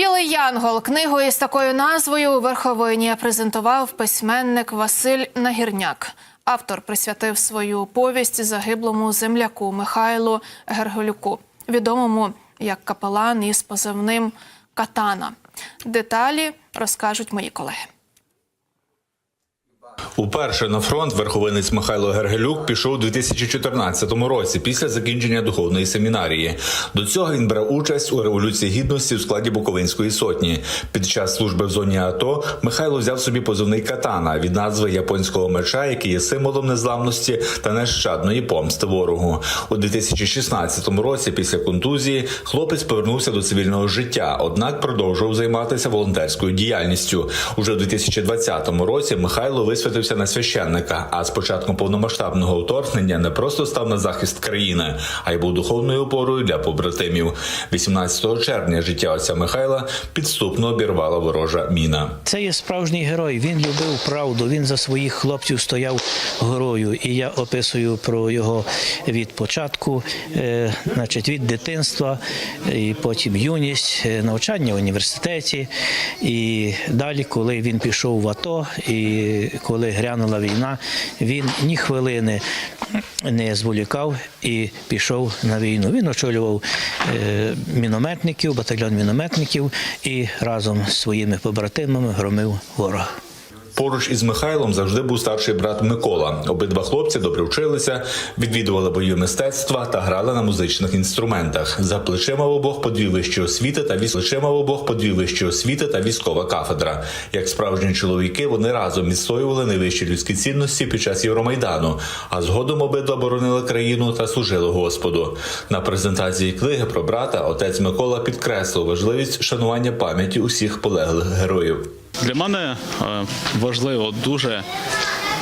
Білий Янгол книгу із такою назвою у верховині презентував письменник Василь Нагірняк. Автор присвятив свою повість загиблому земляку Михайлу Герголюку, відомому як капелан із позивним Катана. Деталі розкажуть мої колеги. Уперше на фронт верховинець Михайло Гергелюк пішов у 2014 році після закінчення духовної семінарії. До цього він брав участь у революції гідності у складі Буковинської сотні. Під час служби в зоні АТО Михайло взяв собі позивний катана від назви японського меча, який є символом незламності та нещадної помсти ворогу. У 2016 році, після контузії, хлопець повернувся до цивільного життя, однак продовжував займатися волонтерською діяльністю. Уже у 2020 році Михайло висвятився на священника. А з початком повномасштабного вторгнення не просто став на захист країни, а й був духовною опорою для побратимів. 18 червня життя отця Михайла підступно обірвала ворожа міна. Це є справжній герой. Він любив правду. Він за своїх хлопців стояв горою. І я описую про його від початку, е, значить, від дитинства, і потім юність, е, навчання в університеті. І далі, коли він пішов в АТО, і коли грянула війна, він ні хвилини не зволікав і пішов на війну. Він очолював е, мінометників, батальйон мінометників і разом з своїми побратимами громив ворога. Поруч із Михайлом завжди був старший брат Микола. Обидва хлопці добре вчилися, відвідували бойові мистецтва та грали на музичних інструментах. За плечима в обох по дві вищі освіти та віс... плечима в обох по дві вищі освіти та військова кафедра. Як справжні чоловіки, вони разом відстоювали найвищі людські цінності під час Євромайдану, а згодом обидва боронили країну та служили Господу. На презентації книги про брата отець Микола підкреслив важливість шанування пам'яті усіх полеглих героїв. Для мене е, важливо дуже,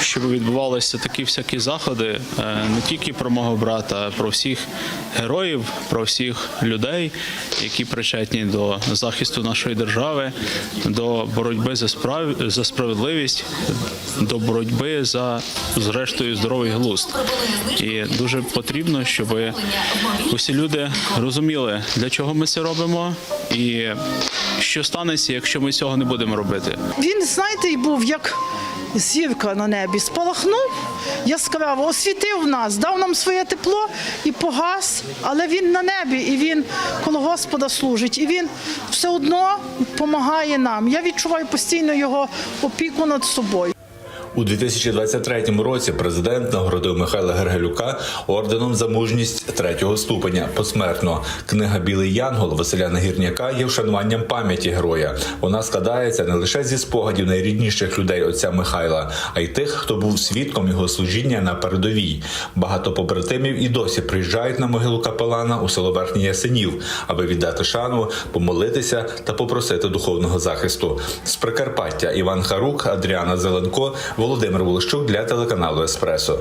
щоб відбувалися такі всякі заходи е, не тільки про мого брата, а про всіх героїв, про всіх людей, які причетні до захисту нашої держави, до боротьби за справ... за справедливість, до боротьби за зрештою здоровий глузд. І дуже потрібно, щоб усі люди розуміли, для чого ми це робимо, і що станеться, якщо ми цього не будемо робити. Він, знаєте, і був як зірка на небі. Спалахнув яскраво, освітив нас, дав нам своє тепло і погас, але він на небі, і він коло Господа служить, і він все одно допомагає нам. Я відчуваю постійно його опіку над собою. У 2023 році президент нагородив Михайла Гергелюка орденом за мужність третього ступеня посмертно. Книга Білий Янгол Василя Нагірняка є вшануванням пам'яті героя. Вона складається не лише зі спогадів найрідніших людей отця Михайла, а й тих, хто був свідком його служіння на передовій. Багато побратимів і досі приїжджають на могилу капелана у село Верхній Ясенів, аби віддати шану, помолитися та попросити духовного захисту. З Прикарпаття Іван Харук, Адріана Зеленко, Володимир Волощук для телеканалу Еспресо.